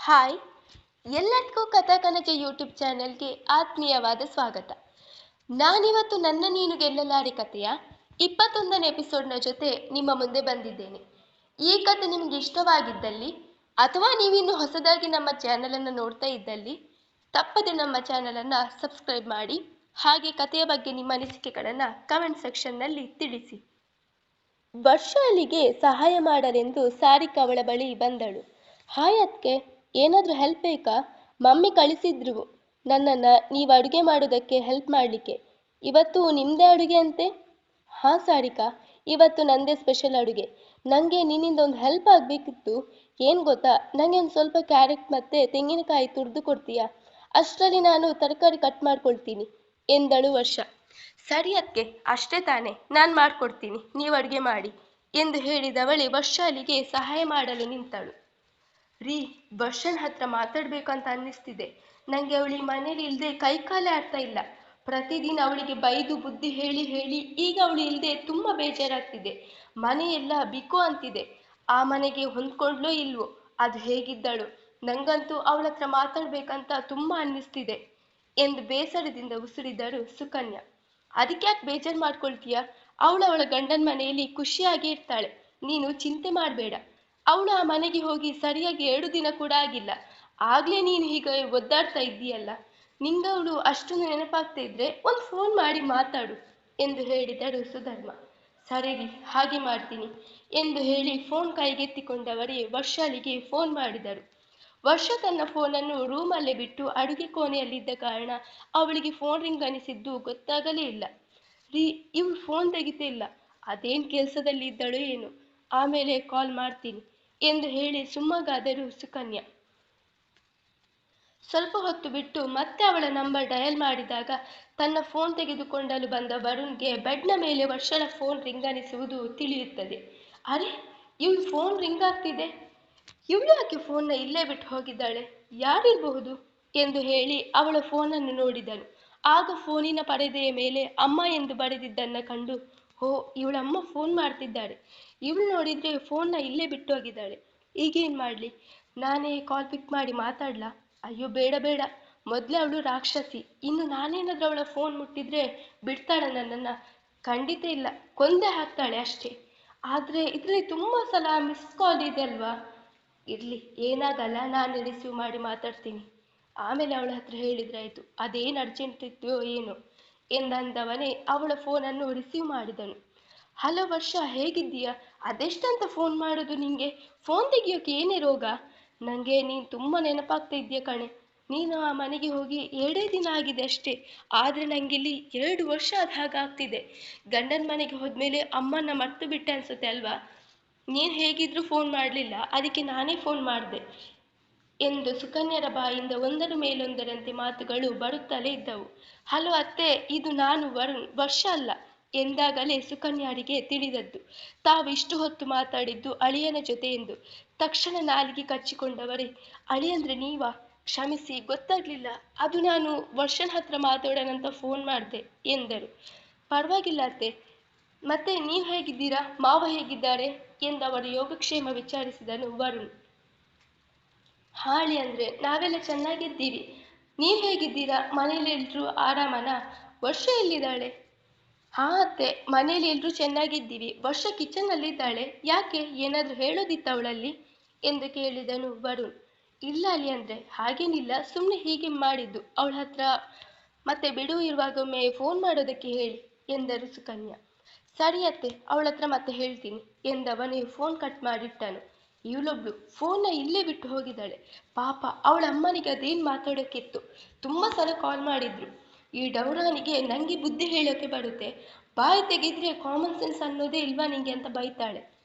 Hi. ಎಲ್ಲರಿಗೂ ಕಥಾಕನಜ YouTube ಚಾನೆಲ್ಗೆ ಆತ್ಮೀಯವಾದ ಸ್ವಾಗತ. ನಾನಿವತ್ತು ನನ್ನ ನೀನು ಗೆಲ್ಲಲಾರಿ ಕಥೆಯ ಇಪ್ಪತ್ತೊಂದನೇ ಎಪಿಸೋಡ್ನ ಜೊತೆ ನಿಮ್ಮ ಮುಂದೆ ಬಂದಿದ್ದೇನೆ. ಈ ಕಥೆ ನಿಮಗೆ ಇಷ್ಟವಾಗಿದ್ದಲ್ಲಿ ಅಥವಾ ನೀವಿನ್ನು ಹೊಸದಾಗಿ ನಮ್ಮ ಚಾನಲನ್ನು ನೋಡ್ತಾ ಇದ್ದಲ್ಲಿ, ತಪ್ಪದೆ ನಮ್ಮ ಚಾನಲನ್ನು ಸಬ್ಸ್ಕ್ರೈಬ್ ಮಾಡಿ, ಹಾಗೆ ಕಥೆಯ ಬಗ್ಗೆ ನಿಮ್ಮ ಅನಿಸಿಕೆಗಳನ್ನು ಕಮೆಂಟ್ ಸೆಕ್ಷನ್ನಲ್ಲಿ ತಿಳಿಸಿ. ವರ್ಷ ಅಲ್ಲಿಗೆ ಸಹಾಯ ಮಾಡಲೆಂದು ಸಾರಿಕ ಅವಳ ಬಳಿ ಬಂದಳು. ಹಾಯತ್ಗೆ ಏನಾದರೂ ಹೆಲ್ಪ್ ಬೇಕಾ? ಮಮ್ಮಿ ಕಳಿಸಿದ್ರು. ನನ್ನನ್ನು ನೀವು ಅಡುಗೆ ಮಾಡೋದಕ್ಕೆ ಹೆಲ್ಪ್ ಮಾಡಲಿಕ್ಕೆ. ಇವತ್ತು ನಿಮ್ಮದೇ ಅಡುಗೆ ಅಂತೆ? ಹಾಂ ಸಾರಿಕಾ, ಇವತ್ತು ನಂದೇ ಸ್ಪೆಷಲ್ ಅಡುಗೆ. ನನಗೆ ನಿನ್ನಿಂದ ಒಂದು ಹೆಲ್ಪ್ ಆಗಬೇಕಿತ್ತು. ಏನು ಗೊತ್ತಾ? ನನಗೆ ಒಂದು ಸ್ವಲ್ಪ ಕ್ಯಾರೆಟ್ ಮತ್ತು ತೆಂಗಿನಕಾಯಿ ತುರಿದು ಕೊಡ್ತೀಯಾ? ಅಷ್ಟರಲ್ಲಿ ನಾನು ತರಕಾರಿ ಕಟ್ ಮಾಡ್ಕೊಳ್ತೀನಿ. ಎಂದಳು ವರ್ಷ. ಸರಿ ಅದಕ್ಕೆ ಅಷ್ಟೇ ತಾನೇ. ನಾನು ಮಾಡಿಕೊಡ್ತೀನಿ. ನೀವು ಅಡುಗೆ ಮಾಡಿ. ಎಂದು ಹೇಳಿದವಳೆ ವರ್ಷ ಅಲ್ಲಿಗೆ ಸಹಾಯ ಮಾಡಲು ನಿಂತಳು. ರೀ ವರ್ಷನ್ ಹತ್ರ ಮಾತಾಡ್ಬೇಕಂತ ಅನ್ನಿಸ್ತಿದೆ. ನಂಗೆ ಅವಳಿ ಮನೇಲಿ ಇಲ್ದೆ ಕೈ ಕಾಲೇ ಆಡ್ತಾ ಇಲ್ಲ. ಪ್ರತಿದಿನ ಅವಳಿಗೆ ಬೈದು ಬುದ್ಧಿ ಹೇಳಿ ಹೇಳಿ ಈಗ ಅವಳು ಇಲ್ದೆ ತುಂಬಾ ಬೇಜಾರಾಗ್ತಿದೆ. ಮನೆಯೆಲ್ಲ ಬಿಕೋ ಅಂತಿದೆ. ಆ ಮನೆಗೆ ಹೊಂದ್ಕೊಂಡ್ಲೋ ಇಲ್ವೋ, ಅದು ಹೇಗಿದ್ದಳು? ನಂಗಂತೂ ಅವಳ ಹತ್ರ ಮಾತಾಡ್ಬೇಕಂತ ತುಂಬಾ ಅನ್ನಿಸ್ತಿದೆ ಎಂದು ಬೇಸರದಿಂದ ಉಸಿರಿದಳು ಸುಕನ್ಯಾ. ಅದಕ್ಕೆ ಯಾಕೆ ಬೇಜಾರು ಮಾಡ್ಕೊಳ್ತೀಯ? ಅವಳು ಅವಳ ಗಂಡನ ಮನೆಯಲ್ಲಿ ಖುಷಿಯಾಗಿ ಇರ್ತಾಳೆ. ನೀನು ಚಿಂತೆ ಮಾಡಬೇಡ. ಅವಳು ಆ ಮನೆಗೆ ಹೋಗಿ ಸರಿಯಾಗಿ ಎರಡು ದಿನ ಕೂಡ ಆಗಿಲ್ಲ. ಆಗ್ಲೇ ನೀನು ಹೀಗೆ ಒದ್ದಾಡ್ತಾ ಇದ್ದೀಯಲ್ಲ. ನಿಂಗವಳು ಅಷ್ಟೊಂದು ನೆನಪಾಗ್ತಾ ಇದ್ರೆ ಒಂದು ಫೋನ್ ಮಾಡಿ ಮಾತಾಡು ಎಂದು ಹೇಳಿದಳು ಸುಧರ್ಮ. ಸರಿ ರೀ, ಹಾಗೆ ಮಾಡ್ತೀನಿ ಎಂದು ಹೇಳಿ ಫೋನ್ ಕೈಗೆತ್ತಿಕೊಂಡವರೇ ವರ್ಷಾಳಿಗೆ ಫೋನ್ ಮಾಡಿದರು. ವರ್ಷ ತನ್ನ ಫೋನನ್ನು ರೂಮಲ್ಲೇ ಬಿಟ್ಟು ಅಡುಗೆ ಕೋಣೆಯಲ್ಲಿದ್ದ ಕಾರಣ ಅವಳಿಗೆ ಫೋನ್ ರಿಂಗ್ ಅನಿಸಿದ್ದು ಗೊತ್ತಾಗಲೇ ಇಲ್ಲ. ರೀ, ಇವಳು ಫೋನ್ ತೆಗಿತಿಲ್ಲ ಅದೇನು ಕೆಲಸದಲ್ಲಿ ಇದ್ದಳು ಏನು. ಆಮೇಲೆ ಕಾಲ್ ಮಾಡ್ತೀನಿ ಎಂದು ಹೇಳಿ ಸುಮ್ಮಗಾದರು ಸುಕನ್ಯಾ. ಸ್ವಲ್ಪ ಹೊತ್ತು ಬಿಟ್ಟು ಮತ್ತೆ ಅವಳ ನಂಬರ್ ಡಯಲ್ ಮಾಡಿದಾಗ ತನ್ನ ಫೋನ್ ತೆಗೆದುಕೊಂಡಲು ಬಂದ ವರುಣ್ಗೆ ಬೆಡ್ನ ಮೇಲೆ ವರ್ಷಳ ಫೋನ್ ರಿಂಗ್ ಅನಿಸುವುದು ತಿಳಿಯುತ್ತದೆ. ಅರೆ ಇವ್ ಫೋನ್ ರಿಂಗ್ ಆಗ್ತಿದೆ. ಇವಳು ಯಾಕೆ ಫೋನ್ನ ಇಲ್ಲೇ ಬಿಟ್ಟು ಹೋಗಿದ್ದಾಳೆ? ಯಾರಿರಬಹುದು? ಎಂದು ಹೇಳಿ ಅವಳ ಫೋನನ್ನು ನೋಡಿದನು. ಆಗ ಫೋನಿನ ಪರದೆಯ ಮೇಲೆ ಅಮ್ಮ ಎಂದು ಬರೆದಿದ್ದನ್ನು ಕಂಡು, ಹೋ, ಇವಳಮ್ಮ ಫೋನ್ ಮಾಡ್ತಿದ್ದಾಳೆ. ಇವಳು ನೋಡಿದ್ರೆ ಫೋನ್ನ ಇಲ್ಲೇ ಬಿಟ್ಟು ಹೋಗಿದ್ದಾಳೆ ಈಗೇನು ಮಾಡಲಿ? ನಾನೇ ಕಾಲ್ ಪಿಕ್ ಮಾಡಿ ಮಾತಾಡ್ಲಾ? ಅಯ್ಯೋ, ಬೇಡ ಬೇಡ. ಮೊದಲೇ ಅವಳು ರಾಕ್ಷಸಿ. ಇನ್ನು ನಾನೇನಾದ್ರೂ ಅವಳ ಫೋನ್ ಮುಟ್ಟಿದ್ರೆ ಬಿಡ್ತಾಳೆ ನನ್ನನ್ನು? ಖಂಡಿತ ಇಲ್ಲ. ಕೊಂದೇ ಹಾಕ್ತಾಳೆ ಅಷ್ಟೇ. ಆದರೆ ಇದರಲ್ಲಿ ತುಂಬ ಸಲ ಮಿಸ್ ಕಾಲ್ ಇದೆ ಅಲ್ವಾ? ಇರಲಿ, ಏನಾಗಲ್ಲ. ನಾನು ರಿಸೀವ್ ಮಾಡಿ ಮಾತಾಡ್ತೀನಿ. ಆಮೇಲೆ ಅವಳ ಹತ್ರ ಹೇಳಿದ್ರಾಯ್ತು ಅದೇನು ಅರ್ಜೆಂಟ್ ಇತ್ತು ಏನು ಎಂದಂದವನೇ ಅವಳ ಫೋನನ್ನು ರಿಸೀವ್ ಮಾಡಿದನು. ಹಲೋ ವರ್ಷ, ಹೇಗಿದ್ದೀಯಾ? ಅದೆಷ್ಟಂತ ಫೋನ್ ಮಾಡೋದು ನಿಂಗೆ? ಫೋನ್ ತೆಗಿಯೋಕೆ ಏನೇ ರೋಗ? ನನಗೆ ನೀನು ತುಂಬ ನೆನಪಾಗ್ತಾ ಇದೆಯಾ ಕಣೆ. ನೀನು ಆ ಮನೆಗೆ ಹೋಗಿ ಎರಡೇ ದಿನ ಆಗಿದೆ ಅಷ್ಟೇ. ಆದರೆ ನನಗಿಲ್ಲಿ ಎರಡು ವರ್ಷ ಆದ ಹಾಗಾಗ್ತಿದೆ ಗಂಡನ ಮನೆಗೆ ಹೋದ್ಮೇಲೆ ಅಮ್ಮನ ಮರ್ತು ಬಿಟ್ಟೆ ಅನ್ಸುತ್ತೆ ಅಲ್ವಾ? ನೀನು ಹೇಗಿದ್ರು ಫೋನ್ ಮಾಡಲಿಲ್ಲ. ಅದಕ್ಕೆ ನಾನೇ ಫೋನ್ ಮಾಡಿದೆ. ಎಂದು ಸುಕನ್ಯರ ಬಾಯಿಂದ ಒಂದರ ಮೇಲೊಂದರಂತೆ ಮಾತುಗಳು ಬರುತ್ತಲೇ ಇದ್ದವು. ಹಲೋ ಅತ್ತೆ, ಇದು ನಾನು ವರ್ ವರ್ಷ ಅಲ್ಲ. ಎಂದಾಗಲೇ ಸುಕನ್ಯಾರಿಗೆ ತಿಳಿದದ್ದು. ತಾವಿಷ್ಟು ಹೊತ್ತು ಮಾತಾಡಿದ್ದು ಅಳಿಯನ ಜೊತೆ ಎಂದು. ತಕ್ಷಣ ನಾಲಿಗೆ ಕಚ್ಚಿಕೊಂಡವರೇ, ಅಳಿಯಂದ್ರೆ ನೀವಾ? ಕ್ಷಮಿಸಿ, ಗೊತ್ತಾಗ್ಲಿಲ್ಲ. ಅದು ನಾನು ವರ್ಷನ್ ಹತ್ರ ಮಾತಾಡೋಣಂತ ಫೋನ್ ಮಾಡಿದೆ, ಎಂದರು. ಪರವಾಗಿಲ್ಲ ಅತ್ತೆ. ಮತ್ತೆ ನೀವು ಹೇಗಿದ್ದೀರಾ? ಮಾವ ಹೇಗಿದ್ದಾರೆ? ಎಂದವರ ಯೋಗಕ್ಷೇಮ ವಿಚಾರಿಸಿದನು ವರುಣ್. ಹಾಳಿ ಅಂದ್ರೆ ನಾವೆಲ್ಲ ಚೆನ್ನಾಗಿದ್ದೀವಿ. ನೀವು ಹೇಗಿದ್ದೀರಾ? ಮನೇಲಿ ಎಲ್ರೂ ಆರಾಮನಾ? ವರ್ಷ ಎಲ್ಲಿದ್ದಾಳೆ? ಹಾ ಅತ್ತೆ, ಮನೇಲಿ ಎಲ್ರೂ ಚೆನ್ನಾಗಿದ್ದೀವಿ. ವರ್ಷ ಕಿಚನ್ನಲ್ಲಿದ್ದಾಳೆ ಯಾಕೆ? ಏನಾದರೂ ಹೇಳೋದಿತ್ತ ಅವಳಲ್ಲಿ? ಎಂದು ಕೇಳಿದನು ವರುಣ್. ಇಲ್ಲ ಅಲ್ಲಿ ಅಂದ್ರೆ, ಹಾಗೇನಿಲ್ಲ. ಸುಮ್ಮನೆ ಹೀಗೆ ಮಾಡಿದ್ದು. ಅವಳ ಹತ್ರ, ಮತ್ತೆ ಬಿಡುವು ಇರುವಾಗೊಮ್ಮೆ ಫೋನ್ ಮಾಡೋದಕ್ಕೆ ಹೇಳಿ, ಎಂದರು ಸುಕನ್ಯಾ. ಸರಿ ಅತ್ತೆ, ಅವಳ ಹತ್ರ ಮತ್ತೆ ಹೇಳ್ತೀನಿ, ಎಂದವನು ಫೋನ್ ಕಟ್ ಮಾಡಿಟ್ಟನು. ಇವಳೊಬ್ಳು ಫೋನ್ನ ಇಲ್ಲೇ ಬಿಟ್ಟು ಹೋಗಿದ್ದಾಳೆ. ಪಾಪ, ಅವಳ ಅಮ್ಮನಿಗೆ ಅದೇನು ಮಾತಾಡೋಕ್ಕಿತ್ತು ತುಂಬ ಸಲ ಕಾಲ್ ಮಾಡಿದ್ರು. ಈ ಡೌರಾನಿಗೆ ನಂಗೆ ಬುದ್ಧಿ ಹೇಳೋಕೆ ಬರುತ್ತೆ. ಬಾಯಿ ತೆಗೆದ್ರೆ ಕಾಮನ್ ಸೆನ್ಸ್ ಅನ್ನೋದೇ ಇಲ್ವಾ ನಿಂಗೆ ಅಂತ ಬೈತಾಳೆ.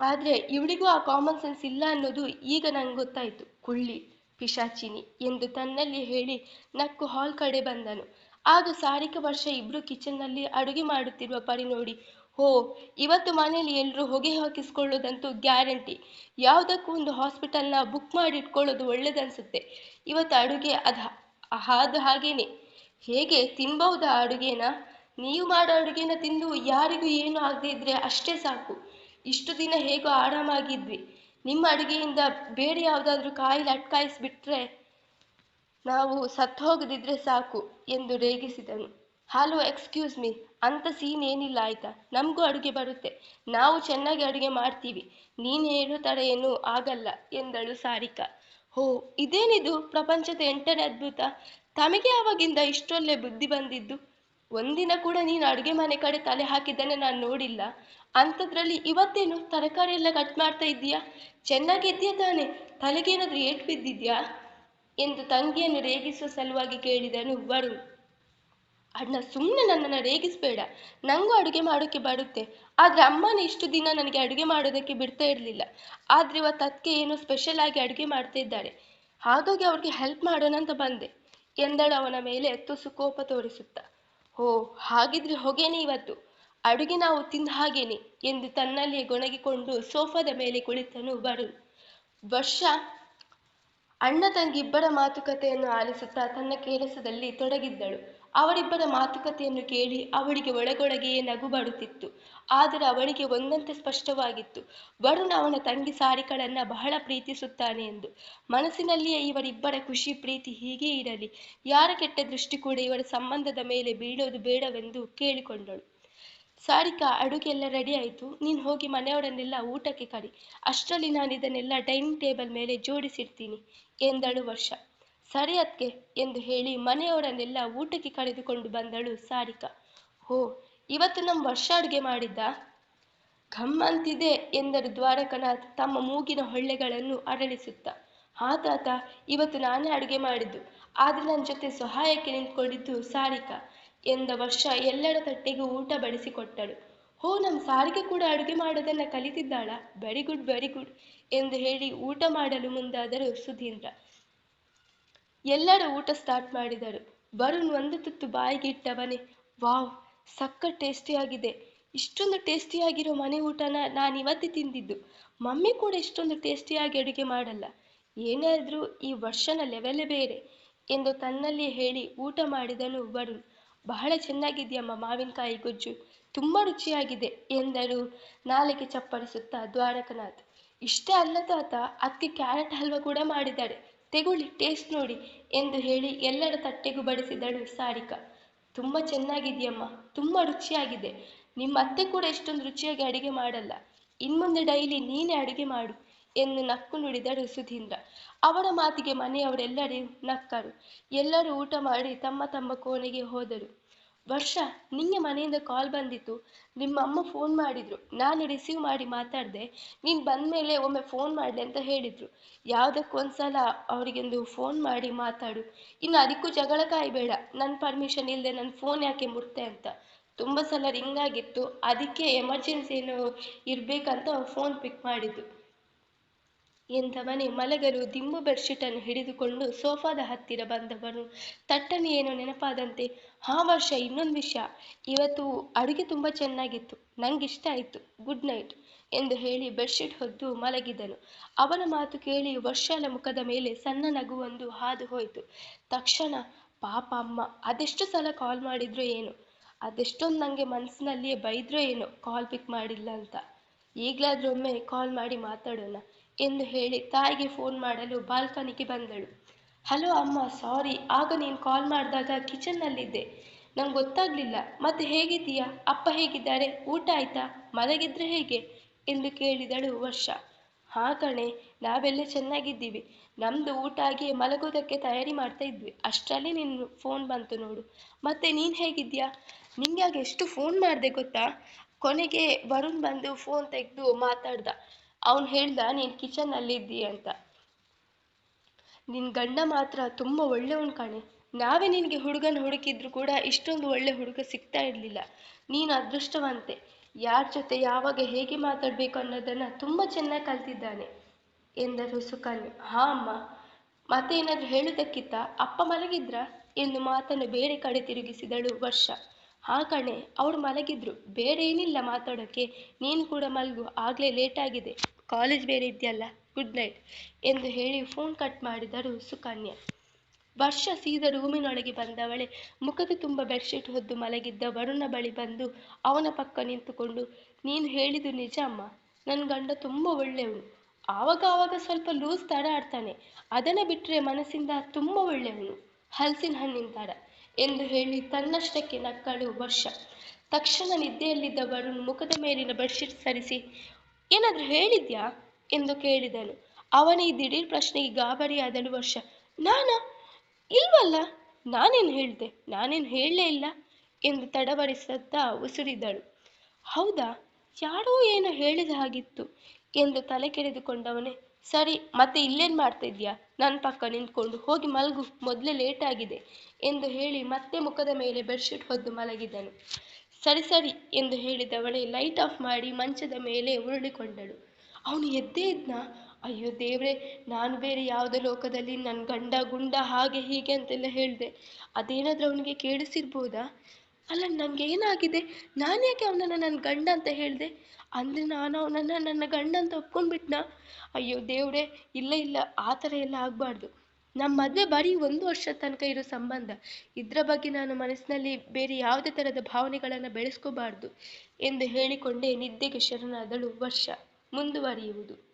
ಆದ್ರೆ ಇವಳಿಗೂ ಆ ಕಾಮನ್ ಸೆನ್ಸ್ ಇಲ್ಲ ಅನ್ನೋದು ಈಗ ನಂಗೆ ಗೊತ್ತಾಯ್ತು. ಕುಳ್ಳಿ, ಪಿಶಾಚಿನಿ ಎಂದು ತನ್ನಲ್ಲಿ ಹೇಳಿ ನಕ್ಕು ಹಾಲ್ ಕಡೆ ಬಂದನು. ಆಗ ಸಾರಿಕ ವರ್ಷ ಇಬ್ರು ಕಿಚನ್ನಲ್ಲಿ ಅಡುಗೆ ಮಾಡುತ್ತಿರುವ ಪರಿ ನೋಡಿ, ಹೋ, ಇವತ್ತು ಮನೇಲಿ ಎಲ್ಲರೂ ಹೊಗೆ ಹಾಕಿಸ್ಕೊಳ್ಳೋದಂತೂ ಗ್ಯಾರಂಟಿ. ಯಾವುದಕ್ಕೂ ಒಂದು ಹಾಸ್ಪಿಟಲ್ನ ಬುಕ್ ಮಾಡಿ ಇಟ್ಕೊಳ್ಳೋದು ಒಳ್ಳೇದನ್ಸುತ್ತೆ. ಇವತ್ತು ಅಡುಗೆ ಅದು ಅದು ಹಾಗೇನೆ. ಹೇಗೆ ತಿನ್ಬಹುದಾ ಅಡುಗೆನ? ನೀವು ಮಾಡೋ ಅಡುಗೆನ ತಿಂದು ಯಾರಿಗೂ ಏನು ಆಗದೆ ಇದ್ರೆ ಅಷ್ಟೇ ಸಾಕು. ಇಷ್ಟು ದಿನ ಹೇಗೋ ಆರಾಮಾಗಿದ್ವಿ. ನಿಮ್ಮ ಅಡುಗೆಯಿಂದ ಬೇರೆ ಯಾವುದಾದ್ರೂ ಕಾಯಿಲೆ ಅಟ್ಕಾಯಿಸ್ಬಿಟ್ರೆ ನಾವು ಸತ್ತು ಹೋಗದಿದ್ರೆ ಸಾಕು ಎಂದು ರೇಗಿಸಿದನು. Hello, excuse me. ಅಂತ ಸೀನ್ ಏನಿಲ್ಲ ಆಯ್ತಾ? ನಮಗೂ ಅಡುಗೆ ಬರುತ್ತೆ. ನಾವು ಚೆನ್ನಾಗಿ ಅಡುಗೆ ಮಾಡ್ತೀವಿ. ನೀನು ಹೇಳೋ ಥರ ಏನೂ ಆಗಲ್ಲ, ಎಂದಳು ಸಾರಿಕಾ. ಹೋ, ಇದೇನಿದು? ಪ್ರಪಂಚದ ಎಂಟನೇ ಅದ್ಭುತ. ತಮಗೆ ಯಾವಾಗಿಂದ ಇಷ್ಟೊಳ್ಳೆ ಬುದ್ಧಿ ಬಂದಿದ್ದು. ಒಂದಿನ ಕೂಡ ನೀನು ಅಡುಗೆ ಮನೆ ಕಡೆ ತಲೆ ಹಾಕಿದ್ದನ್ನೇ ನಾನು ನೋಡಿಲ್ಲ. ಅಂಥದ್ರಲ್ಲಿ ಇವತ್ತೇನು ತರಕಾರಿ ಎಲ್ಲ ಕಟ್ ಮಾಡ್ತಾ ಇದ್ದೀಯಾ? ಚೆನ್ನಾಗಿದ್ದೀಯಾ ತಾನೆ? ತಲೆಗೇನಾದ್ರೂ ಏಟು ಬಿದ್ದಿದ್ಯಾ? ಎಂದು ತಂಗಿಯನ್ನು ರೇಗಿಸುವ ಸಲುವಾಗಿ ಕೇಳಿದನು ವರುಣ್. ಅಣ್ಣ ಸುಮ್ಮನೆ ನನ್ನನ್ನು ರೇಗಿಸ್ಬೇಡ. ನನಗೂ ಅಡುಗೆ ಮಾಡೋಕ್ಕೆ ಬರುತ್ತೆ. ಆದರೆ ಅಮ್ಮನ ಇಷ್ಟು ದಿನ ನನಗೆ ಅಡುಗೆ ಮಾಡೋದಕ್ಕೆ ಬಿಡ್ತಾ ಇರಲಿಲ್ಲ. ಆದರೆ ಇವತ್ತು ಅದಕ್ಕೆ ಏನೋ ಸ್ಪೆಷಲ್ ಆಗಿ ಅಡುಗೆ ಮಾಡ್ತಾ ಇದ್ದಾರೆ ಹಾಗಾಗಿ ಅವ್ರಿಗೆ ಹೆಲ್ಪ್ ಮಾಡೋಣ ಅಂತ ಬಂದೆ. ಎಂದಳು ಅವನ ಮೇಲೆ ತುಸು ಕೋಪ ತೋರಿಸುತ್ತಾ. ಓ ಹಾಗಿದ್ರೆ ಹೊಗೆನೆ ಇವತ್ತು. ಅಡುಗೆ ನಾವು ತಿಂದ ಹಾಗೇನೆ ಎಂದು ತನ್ನಲ್ಲಿಯೇ ಗೊಣಗಿಕೊಂಡು ಸೋಫಾದ ಮೇಲೆ ಕುಳಿತನು ಬರು ವರ್ಷ, ಅಣ್ಣ ತಂಗಿ ಇಬ್ಬರ ಮಾತುಕತೆಯನ್ನು ಆಲಿಸುತ್ತಾ ತನ್ನ ಕೆಲಸದಲ್ಲಿ ತೊಡಗಿದ್ದಳು. ಅವರಿಬ್ಬರ ಮಾತುಕತೆಯನ್ನು ಕೇಳಿ ಅವಳಿಗೆ ಒಳಗೊಳಗೆಯೇ ನಗು ಬರುತ್ತಿತ್ತು. ಆದರೆ ಅವಳಿಗೆ ಒಂದಂತೆ ಸ್ಪಷ್ಟವಾಗಿತ್ತು. ವರುಣ ಅವನ ತಂಗಿ ಸಾರಿಕಳನ್ನ ಬಹಳ ಪ್ರೀತಿಸುತ್ತಾನೆ ಎಂದು. ಮನಸ್ಸಿನಲ್ಲಿಯೇ ಇವರಿಬ್ಬರ ಖುಷಿ, ಪ್ರೀತಿ ಹೀಗೆ ಇರಲಿ. ಯಾರ ಕೆಟ್ಟ ದೃಷ್ಟಿ ಕೂಡ ಇವರ ಸಂಬಂಧದ ಮೇಲೆ ಬೀಳೋದು ಬೇಡವೆಂದು ಕೇಳಿಕೊಂಡಳು. ಸಾರಿಕಾ ಅಡುಗೆ ಎಲ್ಲ ರೆಡಿ ಆಯಿತು. ನೀನು ಹೋಗಿ ಮನೆಯವರನ್ನೆಲ್ಲ ಊಟಕ್ಕೆ ಕರಿ. ಅಷ್ಟರಲ್ಲಿ ನಾನು ಇದನ್ನೆಲ್ಲ ಡೈನಿಂಗ್ ಟೇಬಲ್ ಮೇಲೆ ಜೋಡಿಸಿರ್ತೀನಿ ಎಂದಳು ವರ್ಷ. ಸರಿ ಅದ್ಕೆ ಎಂದು ಹೇಳಿ ಮನೆಯವರನ್ನೆಲ್ಲ ಊಟಕ್ಕೆ ಕರೆದುಕೊಂಡು ಬಂದಳು ಸಾರಿಕಾ. ಹೋ, ಇವತ್ತು ನಮ್ಮ ವರ್ಷ ಅಡುಗೆ ಮಾಡಿದ್ದ? ಘಮ್ಮಂತಿದೆ ಎಂದರು ದ್ವಾರಕನಾಥ್ ತಮ್ಮ ಮೂಗಿನ ಹೊಳ್ಳೆಗಳನ್ನು ಅರಳಿಸುತ್ತಾ. ಹಾ, ತಾತ, ಇವತ್ತು ನಾನೇ ಅಡುಗೆ ಮಾಡಿದ್ದು. ಆದ್ರೆ ನನ್ನ ಜೊತೆ ಸಹಾಯಕ್ಕೆ ನಿಂತ್ಕೊಂಡಿದ್ದು ಸಾರಿಕಾ ಎಂದ ವರ್ಷ ಎಲ್ಲರ ತಟ್ಟೆಗೂ ಊಟ ಬಡಿಸಿಕೊಟ್ಟಳು. ಹೋ ನಮ್ಮ ಸಾರಿಗೆ ಕೂಡ ಅಡುಗೆ ಮಾಡೋದನ್ನ ಕಲಿತಿದ್ದಾಳ? ವೆರಿ ಗುಡ್ ವೆರಿ ಗುಡ್ ಎಂದು ಹೇಳಿ ಊಟ ಮಾಡಲು ಮುಂದಾದರು ಸುಧೀಂದ್ರ. ಎಲ್ಲರೂ ಊಟ ಸ್ಟಾರ್ಟ್ ಮಾಡಿದರು. ಬರುಣ್ ಒಂದು ತುತ್ತು ಬಾಯಿಗೆ ಇಟ್ಟವನೇ, ವಾವ್, ಸಕ್ಕ ಟೇಸ್ಟಿಯಾಗಿದೆ ಇಷ್ಟೊಂದು ಟೇಸ್ಟಿಯಾಗಿರೋ ಮನೆ ಊಟನ ನಾನು ಇವತ್ತೇ ತಿಂದಿದ್ದು. ಮಮ್ಮಿ ಕೂಡ ಇಷ್ಟೊಂದು ಟೇಸ್ಟಿಯಾಗಿ ಅಡುಗೆ ಮಾಡಲ್ಲ. ಏನಾದರೂ ಈ ವರ್ಷನ ಲೆವೆಲೇ ಬೇರೆ ಎಂದು ತನ್ನಲ್ಲಿ ಹೇಳಿ ಊಟ ಮಾಡಿದನು ವರುಣ್. ಬಹಳ ಚೆನ್ನಾಗಿದೆಯಮ್ಮ ಮಾವಿನಕಾಯಿ ಗೊಜ್ಜು. ತುಂಬ ರುಚಿಯಾಗಿದೆ ಎಂದರು ನಾಲಿಗೆ ಚಪ್ಪಡಿಸುತ್ತಾ ದ್ವಾರಕನಾಥ್. ಇಷ್ಟೇ ಅಲ್ಲ ತಾತ ಅದಕ್ಕೆ ಕ್ಯಾರೆಟ್ ಹಲ್ವಾ ಕೂಡ ಮಾಡಿದ್ದಾರೆ. ತೆಗೊಳ್ಳಿ ಟೇಸ್ಟ್ ನೋಡಿ ಎಂದು ಹೇಳಿ ಎಲ್ಲರ ತಟ್ಟೆಗೂ ಬಡಿಸಿದಳು ಸಾರಿಕಾ. ತುಂಬ ಚೆನ್ನಾಗಿದೆಯಮ್ಮ ತುಂಬ ರುಚಿಯಾಗಿದೆ. ನಿಮ್ಮ ಅತ್ತೆ ಕೂಡ ಇಷ್ಟೊಂದು ರುಚಿಯಾಗಿ ಅಡಿಗೆ ಮಾಡಲ್ಲ. ಇನ್ಮುಂದೆ ಡೈಲಿ ನೀನೇ ಅಡುಗೆ ಮಾಡು ಎಂದು ನಕ್ಕು ನುಡಿದಳು ಸುಧೀಂದ್ರ. ಅವರ ಮಾತಿಗೆ ಮನೆಯವರೆಲ್ಲರೂ ನಕ್ಕರು. ಎಲ್ಲರೂ ಊಟ ಮಾಡಿ ತಮ್ಮ ತಮ್ಮ ಕೋಣೆಗೆ ಹೋದರು. ವರ್ಷ ನಿಂಗೆ ಮನೆಯಿಂದ ಕಾಲ್ ಬಂದಿತ್ತು. ನಿಮ್ಮ ಅಮ್ಮ ಫೋನ್ ಮಾಡಿದ್ರು. ನಾನು ರಿಸೀವ್ ಮಾಡಿ ಮಾತಾಡಿದೆ. ನೀನು ಬಂದ ಮೇಲೆ ಒಮ್ಮೆ ಫೋನ್ ಮಾಡಲಿ ಅಂತ ಹೇಳಿದ್ರು. ಯಾವುದಕ್ಕೂ ಒಂದ್ಸಲ ಅವರಿಗೊಂದು ಫೋನ್ ಮಾಡಿ ಮಾತಾಡು. ಇನ್ನು ಅದಕ್ಕೂ ಜಗಳ ಕಾಯಬೇಡ. ನನ್ನ ಪರ್ಮಿಷನ್ ಇಲ್ಲದೆ ನನ್ನ ಫೋನ್ ಯಾಕೆ ಮುರ್ತೆ ಅಂತ. ತುಂಬ ಸಲ ರಿಂಗ್ ಆಗಿತ್ತು. ಅದಕ್ಕೆ ಎಮರ್ಜೆನ್ಸಿ ಏನೋ ಇರಬೇಕಂತ ಫೋನ್ ಪಿಕ್ ಮಾಡಿದ್ದು. ಎಂದವನೇ ಮಲಗಲು ದಿಂಬು ಬೆಡ್ಶೀಟನ್ನು ಹಿಡಿದುಕೊಂಡು ಸೋಫಾದ ಹತ್ತಿರ ಬಂದವನು. ತಟ್ಟನೆ ಏನೋ ನೆನಪಾದಂತೆ, ಹಾ ವರ್ಷ, ಇನ್ನೊಂದು ವಿಷಯ. ಇವತ್ತು ಅಡುಗೆ ತುಂಬ ಚೆನ್ನಾಗಿತ್ತು. ನಂಗಿಷ್ಟ ಆಯಿತು. ಗುಡ್ ನೈಟ್ ಎಂದು ಹೇಳಿ ಬೆಡ್ಶೀಟ್ ಹೊದ್ದು ಮಲಗಿದನು. ಅವನ ಮಾತು ಕೇಳಿ ವರ್ಷಳ ಮುಖದ ಮೇಲೆ ಸಣ್ಣ ನಗುವೊಂದು ಹಾದು ಹೋಯಿತು. ತಕ್ಷಣ, ಪಾಪ ಅಮ್ಮ, ಅದೆಷ್ಟು ಸಲ ಕಾಲ್ ಮಾಡಿದ್ರೋ ಏನೋ. ಅದೆಷ್ಟೊಂದು ನನಗೆ ಮನಸ್ಸಿನಲ್ಲಿಯೇ ಬೈದ್ರೋ ಏನೋ. ಕಾಲ್ ಪಿಕ್ ಮಾಡಿಲ್ಲ ಅಂತ. ಈಗಲಾದ್ರೂ ಒಮ್ಮೆ ಕಾಲ್ ಮಾಡಿ ಮಾತಾಡೋಣ. ಎಂದು ಹೇಳಿ ತಾಯಿಗೆ ಫೋನ್ ಮಾಡಲು ಬಾಲ್ಕನಿಗೆ ಬಂದಳು. ಹಲೋ ಅಮ್ಮ ಸಾರಿ ಆಗ ನೀನು ಕಾಲ್ ಮಾಡಿದಾಗ ಕಿಚನ್ನಲ್ಲಿದ್ದೆ ನಂಗೆ ಗೊತ್ತಾಗ್ಲಿಲ್ಲ. ಮತ್ತೆ ಹೇಗಿದ್ದೀಯಾ? ಅಪ್ಪ ಹೇಗಿದ್ದಾರೆ? ಊಟ ಆಯ್ತಾ? ಮಲಗಿದ್ರೆ ಹೇಗೆ? ಎಂದು ಕೇಳಿದಳು ವರ್ಷ. ಹಾ ಕಣೆ, ನಾವೆಲ್ಲ ಚೆನ್ನಾಗಿದ್ದೀವಿ. ನಮ್ದು ಊಟ ಆಗಿ ಮಲಗೋದಕ್ಕೆ ತಯಾರಿ ಮಾಡ್ತಾ ಇದ್ವಿ. ಅಷ್ಟರಲ್ಲಿ ನಿನ್ನ ಫೋನ್ ಬಂತು ನೋಡು. ಮತ್ತೆ ನೀನು ಹೇಗಿದ್ಯಾ ನಿಂಗೆ ಎಷ್ಟು ಫೋನ್ ಮಾಡಿದೆ ಗೊತ್ತಾ? ಕೊನೆಗೆ ವರುಣ್ ಬಂದು ಫೋನ್ ತೆಗೆದು ಮಾತಾಡ್ದ. ಅವನು ಹೇಳ್ದ, ನೀನು ಕಿಚನಲ್ಲಿ ಇದ್ದೀ ಅಂತ. ನಿನ್ನ ಗಂಡ ಮಾತ್ರ ತುಂಬ ಒಳ್ಳೆಯವನು ಕಾಣೆ. ನಾವೇ ನಿನ್ಗೆ ಹುಡುಗನ ಹುಡುಕಿದ್ರು ಕೂಡ ಇಷ್ಟೊಂದು ಒಳ್ಳೆ ಹುಡುಗ ಸಿಗ್ತಾ ಇರ್ಲಿಲ್ಲ. ನೀನು ಅದೃಷ್ಟವಂತೆ. ಯಾರ ಜೊತೆ ಯಾವಾಗ ಹೇಗೆ ಮಾತಾಡಬೇಕು ಅನ್ನೋದನ್ನ ತುಂಬಾ ಚೆನ್ನಾಗಿ ಕಲ್ತಿದ್ದಾನೆ ಎಂದರು ಸುಕನ್ಯು. ಹಾ ಅಮ್ಮ. ಮತ್ತೆ ಏನಾದರೂ ಹೇಳುವುದಕ್ಕಿತ್ತ ಅಪ್ಪ ಮಲಗಿದ್ರಾ? ಎಂದು ಮಾತನ್ನು ಬೇರೆ ಕಡೆ ತಿರುಗಿಸಿದಳು ವರ್ಷ. ಹಾ ಕಣೆ, ಅವ್ರು ಮಲಗಿದ್ರು. ಬೇರೆ ಏನಿಲ್ಲ ಮಾತಾಡೋಕ್ಕೆ ನೀನು ಕೂಡ ಮಲಗು. ಆಗಲೇ ಲೇಟ್ ಆಗಿದೆ. ಕಾಲೇಜ್ ಬೇರೆ ಇದೆಯಲ್ಲ. ಗುಡ್ ನೈಟ್ ಎಂದು ಹೇಳಿ ಫೋನ್ ಕಟ್ ಮಾಡಿದರು ಸುಕನ್ಯಾ. ವರ್ಷ ಸೀದ ರೂಮಿನೊಳಗೆ ಬಂದವಳೆ. ಮುಖದ ತುಂಬ ಬೆಡ್ಶೀಟ್ ಹೊದ್ದು ಮಲಗಿದ್ದ ವರುಣ ಬಳಿ ಬಂದು ಅವನ ಪಕ್ಕ ನಿಂತುಕೊಂಡು, ನೀನು ಹೇಳಿದು ನಿಜ ಅಮ್ಮ. ನನ್ನ ಗಂಡ ತುಂಬ ಒಳ್ಳೆಯವನು. ಆವಾಗ ಆವಾಗ ಸ್ವಲ್ಪ ಲೂಸ್ ತರ ಆಡ್ತಾನೆ. ಅದನ್ನು ಬಿಟ್ಟರೆ ಮನಸ್ಸಿಂದ ತುಂಬ ಒಳ್ಳೆಯವನು. ಹಲಸಿನ ಹಣ್ಣಿನ ಥರ ಎಂದು ಹೇಳಿ ತನ್ನಷ್ಟಕ್ಕೆ ನಕ್ಕಳು ವರ್ಷ. ತಕ್ಷಣ ನಿದ್ದೆಯಲ್ಲಿದ್ದ ವರುಣ್ ಮುಖದ ಮೇಲಿನ ಬೆಡ್ಶೀಟ್ ಸರಿಸಿ, ಏನಾದರೂ ಹೇಳಿದ್ಯಾ? ಎಂದು ಕೇಳಿದನು ಅವನ ಈ ದಿಢೀರ್ ಪ್ರಶ್ನೆಗೆ ಗಾಬರಿಯಾದಳು ವರ್ಷ. ನಾನ? ಇಲ್ವಲ್ಲ? ನಾನೇನು ಹೇಳಿದೆ? ನಾನೇನು ಹೇಳಲೇ ಇಲ್ಲ? ಎಂದು ತಡವರಿಸುತ್ತಾ ಉಸುರಿದಳು. ಹೌದಾ? ಯಾರೋ ಏನೋ ಹೇಳಿದ ಹಾಗಿತ್ತು? ಎಂದು ತಲೆ ಕೆರೆದುಕೊಂಡವನೇ ಸರಿ, ಮತ್ತೆ ಇಲ್ಲೇನು ಮಾಡ್ತಾ ಇದ್ಯಾ ನನ್ನ ಪಕ್ಕ ನಿಂತ್ಕೊಂಡು ಹೋಗಿ ಮಲಗು, ಮೊದಲೇ ಲೇಟ್ ಆಗಿದೆ ಎಂದು ಹೇಳಿ ಮತ್ತೆ ಮುಖದ ಮೇಲೆ ಬೆಡ್ಶೀಟ್ ಹೊದ್ದು ಮಲಗಿದನು. ಸರಿ ಸರಿ ಎಂದು ಹೇಳಿದವಳೆ ಲೈಟ್ ಆಫ್ ಮಾಡಿ ಮಂಚದ ಮೇಲೆ ಉರುಳಿಕೊಂಡಳು. ಅವನು ಎದ್ದೇ ಇದ್ನ? ಅಯ್ಯೋ ದೇವ್ರೆ, ನಾನು ಬೇರೆ ಯಾವುದೋ ಲೋಕದಲ್ಲಿ ನನ್ನ ಗಂಡ, ಗುಂಡ ಹಾಗೆ ಹೀಗೆ ಅಂತೆಲ್ಲ ಹೇಳಿದೆ, ಅದೇನಾದರೂ ಅವನಿಗೆ ಕೇಳಿಸಿರ್ಬೋದಾ? ಅಲ್ಲ ನನಗೆ ಏನಾಗಿದೆ? ನಾನು ಯಾಕೆ ಅವನನ್ನು ನನ್ನ ಗಂಡ ಅಂತ ಹೇಳಿದೆ? ಅಂದರೆ ನಾನು ಅವನನ್ನು ನನ್ನ ಗಂಡ ಅಂತ ಒಪ್ಕೊಂಡ್ಬಿಟ್ನಾ? ಅಯ್ಯೋ ದೇವರೇ, ಇಲ್ಲ ಇಲ್ಲ, ಆ ಥರ ಎಲ್ಲ ಆಗಬಾರ್ದು. ನಮ್ಮ ಮದುವೆ ಬರೀ ಒಂದು ವರ್ಷ ತನಕ ಇರೋ ಸಂಬಂಧ. ಇದರ ಬಗ್ಗೆ ನಾನು ಮನಸ್ಸಿನಲ್ಲಿ ಬೇರೆ ಯಾವುದೇ ಥರದ ಭಾವನೆಗಳನ್ನು ಬೆಳೆಸ್ಕೋಬಾರ್ದು ಎಂದು ಹೇಳಿಕೊಂಡೇ ನಿದ್ದೆಗೆ ಶರಣಾದಳು ವರ್ಷ ಮುಂದುವರಿಯುವುದು.